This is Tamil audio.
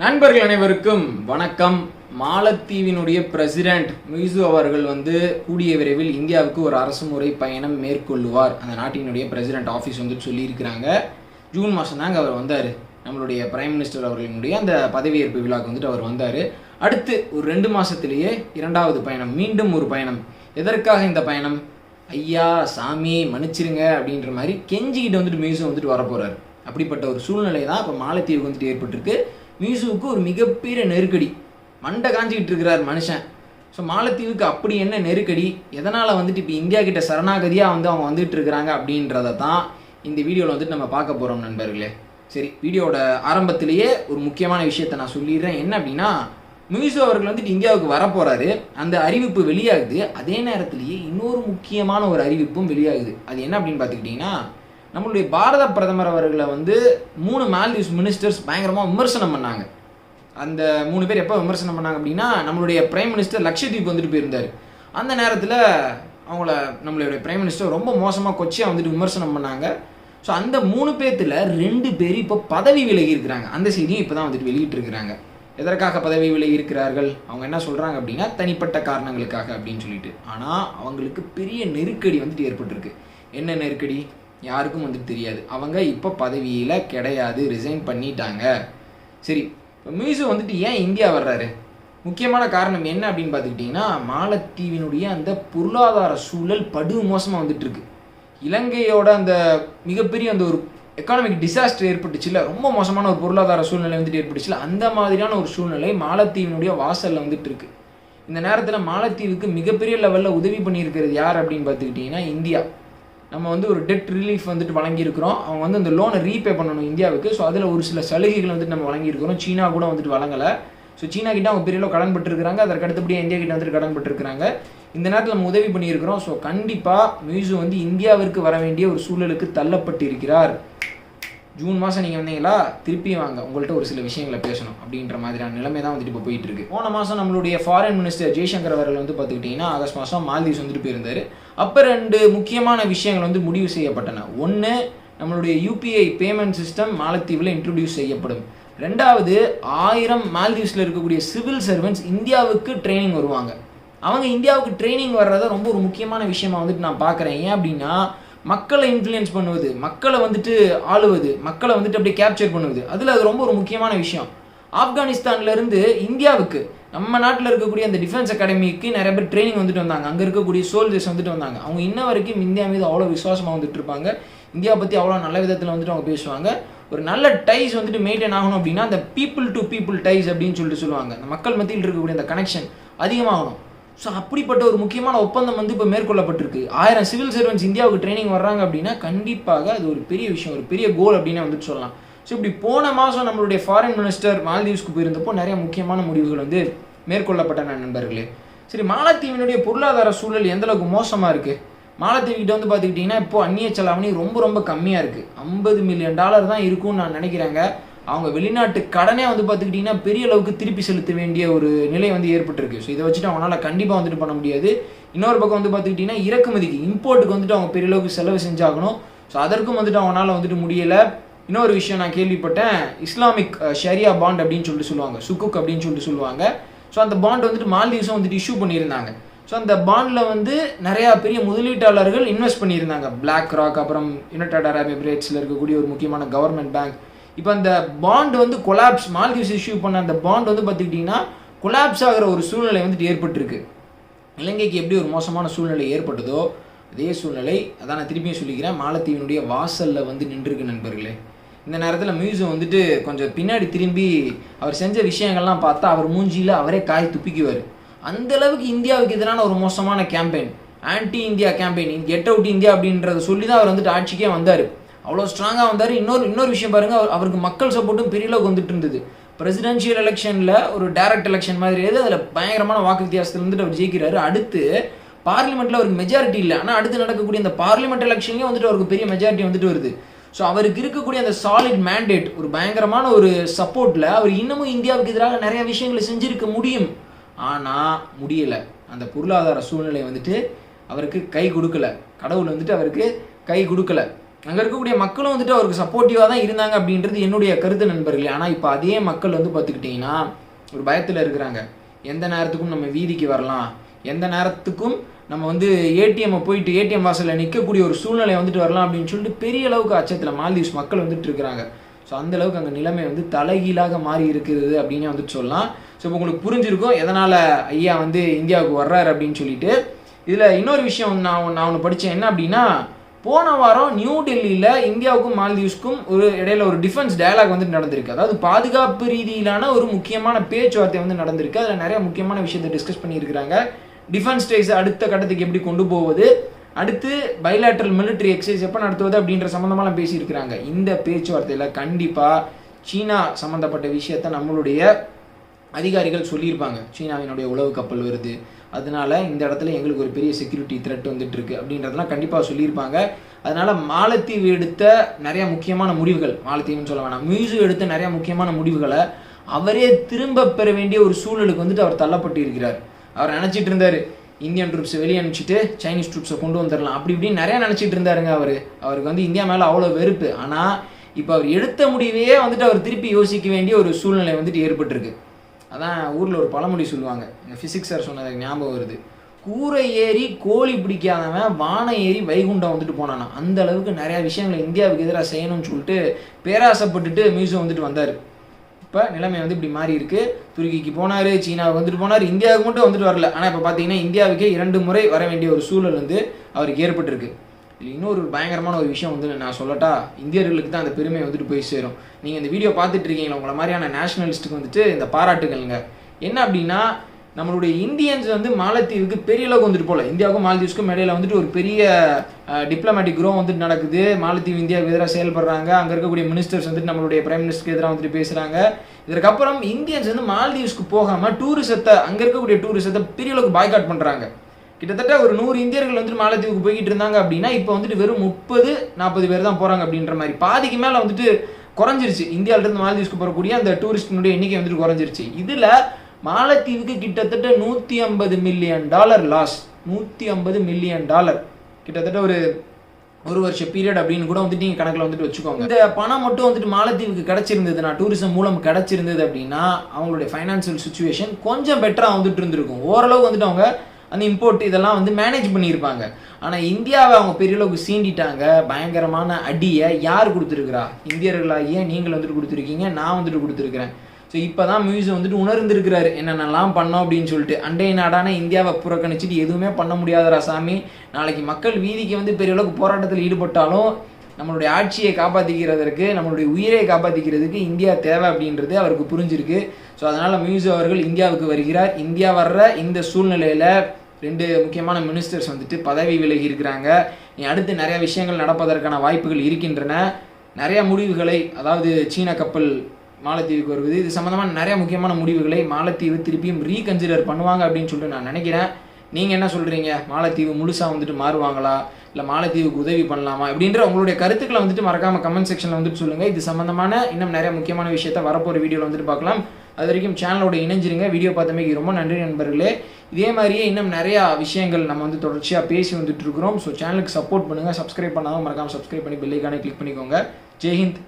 நண்பர்கள் அனைவருக்கும் வணக்கம். மாலத்தீவினுடைய பிரசிடென்ட் மியூசு அவர்கள் வந்து கூடிய விரைவில் இந்தியாவுக்கு ஒரு அரசுமுறை பயணம் மேற்கொள்ளுவார். அந்த நாட்டினுடைய பிரசிடென்ட் ஆஃபீஸ் வந்துட்டு சொல்லியிருக்கிறாங்க. ஜூன் மாதம் தாங்க அவர் வந்தார். நம்மளுடைய பிரைம் மினிஸ்டர் அவர்களினுடைய அந்த பதவியேற்பு விழாக்கு வந்துட்டு அவர் வந்தார். அடுத்து ஒரு ரெண்டு மாதத்திலேயே இரண்டாவது பயணம் மீண்டும் ஒரு பயணம். எதற்காக இந்த பயணம்? ஐயா சாமி மன்னிச்சிருங்க அப்படின்ற மாதிரி கெஞ்சிக்கிட்டு வந்துட்டு மியூசியம் வந்துட்டு வரப்போகிறார் அப்படிப்பட்ட ஒரு சூழ்நிலை தான் இப்போ மாலத்தீவுக்கு வந்துட்டு ஏற்பட்டிருக்கு. மீசுவுக்கு ஒரு மிகப்பெரிய நெருக்கடி. மண்டை காஞ்சிக்கிட்டு இருக்கிறார் மனுஷன். ஸோ மாலத்தீவுக்கு அப்படி என்ன நெருக்கடி? எதனால் வந்துட்டு இப்போ இந்தியா கிட்ட சரணாகதியாக வந்து அவங்க வந்துட்டு இருக்கிறாங்க அப்படின்றத தான் இந்த வீடியோவில் வந்துட்டு நம்ம பார்க்க போகிறோம் நண்பர்களே. சரி வீடியோவோட ஆரம்பத்திலேயே ஒரு முக்கியமான விஷயத்தை நான் சொல்லிடுறேன். என்ன அப்படின்னா மியூசு அவர்கள் வந்துட்டு இந்தியாவுக்கு வரப்போகிறாரு அந்த அறிவிப்பு வெளியாகுது. அதே நேரத்திலேயே இன்னொரு முக்கியமான ஒரு அறிவிப்பும் வெளியாகுது. அது என்ன அப்படின்னு பார்த்துக்கிட்டிங்கன்னா நம்மளுடைய பாரத பிரதமர் அவர்களை வந்து மூணு மால்தீவ்ஸ் மினிஸ்டர்ஸ் பயங்கரமாக விமர்சனம் பண்ணாங்க. அந்த மூணு பேர் எப்போ விமர்சனம் பண்ணாங்க அப்படின்னா நம்மளுடைய பிரைம் மினிஸ்டர் லக்ஷதீப் வந்துட்டு போயிருந்தார். அந்த நேரத்தில் அவங்கள நம்மளுடைய பிரைம் மினிஸ்டர் ரொம்ப மோசமாக கொச்சியாக வந்துட்டு விமர்சனம் பண்ணாங்க. ஸோ அந்த மூணு பேர்த்தில் ரெண்டு பேர் இப்போ பதவி விலகி இருக்கிறாங்க. அந்த செய்தியும் இப்போ தான் வந்துட்டு வெளியிட்டிருக்கிறாங்க எதற்காக பதவி விலகி இருக்கிறார்கள்? அவங்க என்ன சொல்கிறாங்க அப்படின்னா தனிப்பட்ட காரணங்களுக்காக அப்படின்னு சொல்லிட்டு. ஆனால் அவங்களுக்கு பெரிய நெருக்கடி வந்துட்டு ஏற்பட்டிருக்கு. என்ன நெருக்கடி? யாருக்கும் வந்துட்டு தெரியாது. அவங்க இப்போ பதவியில் கிடையாது ரிசைன் பண்ணிட்டாங்க. சரி இப்போ மியூசு வந்துட்டு ஏன் இந்தியா வர்றாரு? முக்கியமான காரணம் என்ன அப்படின்னு பார்த்துக்கிட்டிங்கன்னா மாலத்தீவினுடைய அந்த பொருளாதார சூழல் படு மோசமாக வந்துட்டுருக்கு. இலங்கையோட அந்த மிகப்பெரிய அந்த ஒரு எக்கானமிக் டிசாஸ்டர் ஏற்பட்டுச்சுல ரொம்ப மோசமான ஒரு பொருளாதார சூழ்நிலை வந்துட்டு ஏற்பட்டுச்சுல அந்த மாதிரியான ஒரு சூழ்நிலை மாலத்தீவினுடைய வாசலில் வந்துட்டு இருக்கு இந்த நேரத்தில் மாலத்தீவுக்கு மிகப்பெரிய லெவலில் உதவி பண்ணியிருக்கிறது யார் அப்படின்னு பார்த்துக்கிட்டிங்கன்னா இந்தியா. நம்ம வந்து ஒரு டெட் ரிலீஃப் வந்துட்டு வழங்கியிருக்கிறோம். அவங்க வந்து அந்த லோனை ரீபே பண்ணணும் இந்தியாவுக்கு. ஸோ அதில் ஒரு சில சலுகைகள் வந்துட்டு நம்ம வழங்கியிருக்கிறோம். சீனா கூட வந்துட்டு வழங்கலை. ஸோ சீனா கிட்ட அவங்க பெரிய கடன் பட்டிருக்கிறாங்க அதற்கு அடுத்தபடியாக இந்தியா கிட்ட வந்துட்டு கடன் பட்டிருக்கிறாங்க இந்த நேரத்தில் நம்ம உதவி பண்ணியிருக்கிறோம். ஸோ கண்டிப்பாக மியூசு வந்து இந்தியாவிற்கு வர வேண்டிய ஒரு சூழலுக்கு தள்ளப்பட்டிருக்கிறார். ஜூன் மாதம் நீங்கள் வந்தீங்களா? திருப்பி வாங்க. உங்கள்கிட்ட ஒரு சில விஷயங்களை பேசணும் அப்படின்ற மாதிரியான நிலைமை தான் வந்துட்டு இப்போ போயிட்டு இருக்கு. போன மாதம் நம்மளுடைய ஃபாரின் மினிஸ்டர் ஜெய்சங்கர் அவர்கள் வந்து பார்த்துக்கிட்டிங்கன்னா ஆகஸ்ட் மாதம் மால்தீவ்ஸ் வந்துட்டு போயிருந்தார். அப்போ ரெண்டு முக்கியமான விஷயங்கள் வந்து முடிவு செய்யப்பட்டன. ஒன்று நம்மளுடைய யூபிஐ பேமெண்ட் சிஸ்டம் மாலத்தீவில் இன்ட்ரடியூஸ் செய்யப்படும். ரெண்டாவது ஆயிரம் மால்தீவ்ஸில் இருக்கக்கூடிய சிவில் சர்வெண்ட்ஸ் இந்தியாவுக்கு ட்ரைனிங் வருவாங்க. அவங்க இந்தியாவுக்கு ட்ரைனிங் வர்றத ரொம்ப ஒரு முக்கியமான விஷயமா வந்துட்டு நான் பார்க்குறேன் ஏன் அப்படின்னா மக்களை இன்ஃப்ளூயன்ஸ் பண்ணுவது மக்களை வந்துட்டு ஆளுவது மக்களை வந்துட்டு அப்படியே கேப்சர் பண்ணுவது அதில் அது ரொம்ப ஒரு முக்கியமான விஷயம். ஆப்கானிஸ்தான்லேருந்து இந்தியாவுக்கு நம்ம நாட்டில் இருக்கக்கூடிய அந்த டிஃபென்ஸ் அகாடமிக்கு நிறைய பேர் ட்ரைனிங் வந்துட்டு வந்தாங்க. அங்கே இருக்கக்கூடிய சோல்ஜர்ஸ் வந்துட்டு வந்தாங்க. அவங்க இன்ன வரைக்கும் இந்தியா மீது அவ்வளோ விசுவாசமாக வந்துட்டு இருப்பாங்க. இந்தியா பற்றி அவ்வளோ நல்ல விதத்தில் வந்துட்டு அவங்க பேசுவாங்க. ஒரு நல்ல டைஸ் வந்துட்டு மெயின்டைன் ஆகணும் அப்படின்னா அந்த பீப்புள் டு பீப்புள் டைஸ் அப்படின்னு சொல்லிட்டு சொல்லுவாங்க. அந்த மக்கள் மத்தியில் இருக்கக்கூடிய அந்த கனெக்ஷன் அதிகமாகணும். ஸோ அப்படிப்பட்ட ஒரு முக்கியமான ஒப்பந்தம் வந்து இப்போ மேற்கொள்ளப்பட்டிருக்கு. ஆயிரம் சிவில் சர்வன்ஸ் இந்தியாவுக்கு ட்ரைனிங் வர்றாங்க அப்படின்னா கண்டிப்பாக அது ஒரு பெரிய விஷயம் ஒரு பெரிய கோல் அப்படின்னு வந்துட்டு சொல்லலாம். ஸோ இப்படி போன மாதம் நம்மளுடைய ஃபாரின் மினிஸ்டர் மால்தீவ்ஸ்க்கு போயிருந்தப்போ நிறைய முக்கியமான முடிவுகள் வந்து மேற்கொள்ளப்பட்டன நண்பர்களே. சரி மாலத்தீவினுடைய பொருளாதார சூழல் எந்தளவுக்கு மோசமாக இருக்குது மாலத்தீவுக்கிட்ட வந்து பார்த்துக்கிட்டிங்கன்னா இப்போ அந்நிய செலாவணி ரொம்ப ரொம்ப கம்மியாக இருக்குது ஐம்பது மில்லியன் டாலர் தான் இருக்கும்னு நான் நினைக்கிறேங்க. அவங்க வெளிநாட்டு கடனே வந்து பார்த்துக்கிட்டிங்கன்னா பெரிய அளவுக்கு திருப்பி செலுத்த வேண்டிய ஒரு நிலை வந்து ஏற்பட்டிருக்கு. ஸோ இதை வச்சுட்டு அவங்களால கண்டிப்பாக வந்துட்டு பண்ண முடியாது. இன்னொரு பக்கம் வந்து பார்த்துக்கிட்டிங்கன்னா இறக்குமதிக்கு இம்போர்ட்டுக்கு வந்துட்டு அவங்க பெரிய அளவுக்கு செலவு செஞ்சாகணும். ஸோ அதற்கும் வந்துட்டு அவங்களால வந்துட்டு முடியலை. இன்னொரு விஷயம் நான் கேள்விப்பட்டேன் இஸ்லாமிக் ஷரியா பாண்ட் அப்படின்னு சொல்லிட்டு சொல்லுவாங்க சுக்குக் அப்படின்னு சொல்லிட்டு சொல்லுவாங்க. ஸோ அந்த பாண்ட் வந்துட்டு மால்தீவ்ஸும் வந்துட்டு இஷ்யூ பண்ணியிருந்தாங்க. ஸோ அந்த பாண்டில் வந்து நிறையா பெரிய முதலீட்டாளர்கள் இன்வெஸ்ட் பண்ணியிருந்தாங்க. பிளாக் ராக் அப்புறம் யுனைடெட் அரப் எமிரேட்ஸில் இருக்கக்கூடிய ஒரு முக்கியமான கவர்மெண்ட் பேங்க் இப்போ அந்த பாண்ட் வந்து கொலாப்ஸ் மால்தீவ்ஸ் இஷ்யூ பண்ண அந்த பாண்ட் வந்து பார்த்துக்கிட்டிங்கன்னா கொலாப்ஸ் ஆகிற ஒரு சூழ்நிலை வந்துட்டு ஏற்பட்டிருக்கு. இலங்கைக்கு எப்படி ஒரு மோசமான சூழ்நிலை ஏற்பட்டதோ அதே சூழ்நிலை அதான் நான் திருப்பியும் சொல்லிக்கிறேன் மாலத்தீவினுடைய வாசலில் வந்து நின்றுருக்கு நண்பர்களே. இந்த நேரத்தில் மியூசியம் வந்துட்டு கொஞ்சம் பின்னாடி திரும்பி அவர் செஞ்ச விஷயங்கள்லாம் பார்த்தா அவர் மூஞ்சியில் அவரே காய் துப்பிக்குவார். அந்த அளவுக்கு இந்தியாவுக்கு எதிரான ஒரு மோசமான campaign anti India campaign get out India அப்படின்றத சொல்லி தான் அவர் வந்துட்டு ஆட்சிக்கே வந்தார். அவ்வளோ ஸ்ட்ராங்காக வந்தார். இன்னொரு இன்னொரு விஷயம் பாருங்கள் அவர் அவருக்கு மக்கள் சப்போர்ட்டும் பெரிய அளவுக்கு வந்துட்டு இருந்தது. பிரசிடென்ஷியல் எலெக்ஷனில் ஒரு டைரக்ட் எலெக்ஷன் மாதிரி எது அதில் பயங்கரமான வாக்கு வித்தியாசத்தில் வந்துட்டு அவர் ஜெயிக்கிறாரு. அடுத்து பார்லிமெண்ட்டில் அவருக்கு மெஜாரிட்டி இல்லை. ஆனால் அடுத்து நடக்கக்கூடிய இந்த பார்லிமெண்ட் எலெக்ஷன்லேயும் வந்துட்டு அவருக்கு பெரிய மெஜாரிட்டி வந்துட்டு வருது. ஸோ அவருக்கு இருக்கக்கூடிய அந்த சாலிட் மேண்டேட் ஒரு பயங்கரமான ஒரு சப்போர்ட்டில் அவர் இன்னமும் இந்தியாவுக்கு எதிராக நிறைய விஷயங்களை செஞ்சுருக்க முடியும். ஆனால் முடியலை. அந்த பொருளாதார சூழ்நிலை வந்துட்டு அவருக்கு கை கொடுக்கல. கடவுள் வந்துட்டு அவருக்கு கை கொடுக்கல. அங்கே இருக்கக்கூடிய மக்களும் வந்துட்டு அவருக்கு சப்போர்ட்டிவாக தான் இருந்தாங்க அப்படின்றது என்னுடைய கருத்து நண்பர்களே. ஆனால் இப்போ அதே மக்கள் வந்து பார்த்துக்கிட்டிங்கன்னா ஒரு பயத்தில் இருக்கிறாங்க. எந்த நேரத்துக்கும் நம்ம வீதிக்கு வரலாம். எந்த நேரத்துக்கும் நம்ம வந்து ஏடிஎம்மை போயிட்டு ஏடிஎம் வாசலில் நிற்கக்கூடிய ஒரு சூழ்நிலை வந்துட்டு வரலாம் அப்படின்னு சொல்லிட்டு பெரிய அளவுக்கு அச்சத்தில் மால்தீவ்ஸ் மக்கள் வந்துட்டு இருக்கிறாங்க. ஸோ அந்த அளவுக்கு அங்கே நிலைமை வந்து தலைகீழாக மாறி இருக்கிறது அப்படின்னு வந்துட்டு சொல்லலாம். ஸோ இப்போ உங்களுக்கு புரிஞ்சிருக்கும் எதனால் ஐயா வந்து இந்தியாவுக்கு வர்றாரு அப்படின்னு சொல்லிட்டு. இதில் இன்னொரு விஷயம் நான் நான் ஒன்று படித்தேன் என்ன அப்படின்னா போன வாரம் நியூ டெல்லியில் இந்தியாவுக்கும் மால்தீவ்ஸ்க்கும் ஒரு இடையில ஒரு டிஃபென்ஸ் டயலாக் வந்து நடந்திருக்கு. அதாவது பாதுகாப்பு ரீதியிலான ஒரு முக்கியமான பேச்சுவார்த்தை வந்து நடந்திருக்கு. அதில் நிறைய முக்கியமான விஷயத்தை டிஸ்கஸ் பண்ணியிருக்கிறாங்க. டிஃபென்ஸ் ஸ்டேஸ் அடுத்த கட்டத்துக்கு எப்படி கொண்டு போவது? அடுத்து பைலாட்ரல் மிலிட்ரி எக்ஸசைஸ் எப்போ நடத்துவது அப்படின்ற சம்மந்தமாலாம் பேசியிருக்கிறாங்க. இந்த பேச்சுவார்த்தையில் கண்டிப்பாக சீனா சம்மந்தப்பட்ட விஷயத்த நம்மளுடைய அதிகாரிகள் சொல்லியிருப்பாங்க. சீனாவினுடைய உளவு கப்பல் வருது. அதனால இந்த இடத்துல எங்களுக்கு ஒரு பெரிய செக்யூரிட்டி த்ரெட் வந்துட்டு இருக்கு அப்படின்றதெல்லாம் கண்டிப்பாக சொல்லியிருப்பாங்க. அதனால மாலத்தீவு எடுத்த நிறைய முக்கியமான முடிவுகள் மாலத்தீவுன்னு சொல்ல வேணாம் மியூசு எடுத்த நிறைய முக்கியமான முடிவுகளை அவரே திரும்ப பெற வேண்டிய ஒரு சூழலுக்கு வந்துட்டு அவர் தள்ளப்பட்டு இருக்கிறார். அவர் நினச்சிட்டு இருந்தார். இந்தியன் ட்ரூப்ஸை வெளியே அனுப்பிச்சிட்டு சைனீஸ் ட்ரூப்ஸை கொண்டு வந்துடலாம். அப்படி இப்படின்னு நிறைய நினச்சிட்டு இருந்தாருங்க அவர். அவருக்கு வந்து இந்தியா மேலே அவ்வளோ வெறுப்பு. ஆனால் இப்போ அவர் எடுத்த முடிவையே வந்துட்டு அவர் திருப்பி யோசிக்க வேண்டிய ஒரு சூழ்நிலை வந்துட்டு ஏற்பட்டிருக்கு. அதான் ஊரில் ஒரு பழமொழி சொல்லுவாங்க. ஃபிசிக்ஸ் சார் சொன்னது ஞாபகம் வருது. கூரை ஏறி கோழி பிடிக்காதவன் வானை ஏறி வைகுண்டம் வந்துட்டு போனானா அந்த அளவுக்கு நிறையா விஷயங்களை இந்தியாவுக்கு எதிராக செய்யணும்னு சொல்லிட்டு பேராசைப்பட்டுட்டு மியூசியம் வந்துட்டு வந்தார். இப்போ நிலைமை வந்து இப்படி மாறி இருக்கு. துருக்கிக்கு போனார் சீனாவுக்கு வந்துட்டு போனார் இந்தியாவுக்கு மட்டும் வந்துட்டு வரல. ஆனால் இப்போ பார்த்தீங்கன்னா இந்தியாவுக்கே இரண்டு முறை வர வேண்டிய ஒரு சூழல் வந்து அவருக்கு ஏற்பட்டிருக்கு. இன்னொரு பயங்கரமான ஒரு விஷயம் வந்து நான் சொல்லட்டா இந்தியர்களுக்கு தான் அந்த பெருமை வந்துட்டு போய் சேரும். நீங்கள் இந்த வீடியோ பார்த்துட்டு இருக்கீங்களா? உங்களை மாதிரியான நேஷனலிஸ்ட்டுக்கு வந்துட்டு இந்த பாராட்டுகள்ங்க. என்ன அப்படின்னா நம்மளுடைய இந்தியன்ஸ் வந்து மாலத்தீவுக்கு பெரிய அளவுக்கு வந்துட்டு போகல. இந்தியாவுக்கும் மாலத்தீவ்ஸ்க்கும் இடையில வந்துட்டு ஒரு பெரிய டிப்ளமேட்டிக் க்ரோ வந்துட்டு நடக்குது. மாலத்தீவு இந்தியாவுக்கு எதிராக செயல்படுறாங்க. அங்கே இருக்கக்கூடிய மினிஸ்டர்ஸ் வந்துட்டு நம்மளுடைய பிரைம் மினிஸ்டருக்கு எதிராக வந்துட்டு பேசுகிறாங்க இதற்கப்புறம் இந்தியன்ஸ் வந்து மாலத்தீவ்ஸ்க்கு போகாமல் டூரிசத்தை அங்கே இருக்கக்கூடிய டூரிசத்தை பெரிய அளவுக்கு பாய்காட் பண்ணுறாங்க கிட்டத்தட்ட ஒரு நூறு இந்தியர்கள் வந்துட்டு மாலத்தீவுக்கு போய்கிட்டு இருந்தாங்க அப்படின்னா இப்போ வந்துட்டு வெறும் முப்பது நாற்பது பேர் தான் போகிறாங்க அப்படின்ற மாதிரி. பாதிக்கு மேலே வந்துட்டு குறைஞ்சிருச்சு. இந்தியாவிலேருந்து மாலத்தீவ்ஸ்க்கு போகக்கூடிய அந்த டூரிஸ்டினுடைய எண்ணிக்கை வந்துட்டு குறைஞ்சிருச்சு. இதில் மாலத்தீவுக்கு கிட்டத்தட்ட நூற்றி ஐம்பது மில்லியன் டாலர் லாஸ் நூற்றி ஐம்பது மில்லியன் டாலர் கிட்டத்தட்ட ஒரு ஒரு வருஷ பீரியட் அப்படின்னு கூட வந்துட்டு நீங்கள் கணக்கில் வந்துட்டு வச்சுக்கோங்க. இந்த பணம் மட்டும் வந்துட்டு மாலத்தீவுக்கு கிடைச்சிருந்ததுன்னா டூரிசம் மூலம் கிடச்சிருந்தது அப்படின்னா அவங்களுடைய ஃபைனான்சியல் சுச்சுவேஷன் கொஞ்சம் பெட்டராக வந்துட்டு இருந்திருக்கும். ஓரளவு வந்துட்டு அவங்க அந்த இம்போர்ட் இதெல்லாம் வந்து மேனேஜ் பண்ணியிருப்பாங்க. ஆனால் இந்தியாவை அவங்க பெரிய அளவுக்கு சீண்டிட்டாங்க. பயங்கரமான அடியை யார் கொடுத்துருக்குறா? இந்தியர்களாகிய நீங்கள் வந்துட்டு கொடுத்துருக்கீங்க நான் வந்துட்டு கொடுத்துருக்குறேன். ஸோ இப்போ தான் மியூசியம் வந்துட்டு உணர்ந்திருக்கிறாரு. என்னென்னலாம் பண்ணோம்? அப்படின்னு சொல்லிட்டு. அண்டை நாடான இந்தியாவை புறக்கணிச்சிட்டு எதுவுமே பண்ண முடியாதரா சாமி. நாளைக்கு மக்கள் வீதிக்கு வந்து பெரிய அளவுக்கு போராட்டத்தில் ஈடுபட்டாலும் நம்மளுடைய ஆட்சியை காப்பாற்றிக்கிறதற்கு நம்மளுடைய உயிரை காப்பாற்றிக்கிறதுக்கு இந்தியா தேவை அப்படின்றது அவருக்கு புரிஞ்சிருக்கு. ஸோ அதனால் மியூசியம் அவர்கள் இந்தியாவுக்கு வருகிறார். இந்தியா வர்ற இந்த சூழ்நிலையில் ரெண்டு முக்கியமான மினிஸ்டர்ஸ் வந்துட்டு பதவி விலகி இருக்கிறாங்க. நீ அடுத்து நிறைய விஷயங்கள் நடப்பதற்கான வாய்ப்புகள் இருக்கின்றன. நிறைய முடிவுகளை அதாவது சீன கப்பல் மாலத்தீவுக்கு வருவது. இது சம்மந்தமான நிறைய முக்கியமான முடிவுகளை மாலத்தீவு திருப்பியும் ரீகன்சிடர் பண்ணுவாங்க அப்படின்னு சொல்லிட்டு நான் நினைக்கிறேன். நீங்கள் என்ன சொல்கிறீங்க மாலத்தீவு முழுசாக வந்துட்டு மாறுவாங்களா? இல்லை மாலத்தீவுக்கு உதவி பண்ணலாமா? அப்படின்ற உங்களுடைய கருத்துக்களை வந்துட்டு மறக்காமல் கமெண்ட் செக்ஷனில் வந்துட்டு சொல்லுங்கள் இது சம்மந்தமான இன்னும் நிறைய முக்கியமான விஷயத்த வரப்போகிற வீடியோவில் வந்துட்டு பார்க்கலாம். அது வரைக்கும் சேனலோட இணைஞ்சிருங்க. வீடியோ பார்த்தமைக்கு ரொம்ப நன்றி நண்பர்களே. இதே மாதிரியே இன்னும் நிறையா விஷயங்கள் நம்ம வந்து தொடர்ச்சியாக பேசி வந்துட்டு இருக்கிறோம். ஸோ சேனலுக்கு சப்போர்ட் பண்ணுங்கள் சப்ஸ்கிரைப் பண்ணாமல் மறக்காமல் சப்ஸ்கிரைப் பண்ணி பெல்லைக்கானே கிளிக் பண்ணிக்கோங்க. ஜெய்ஹிந்த்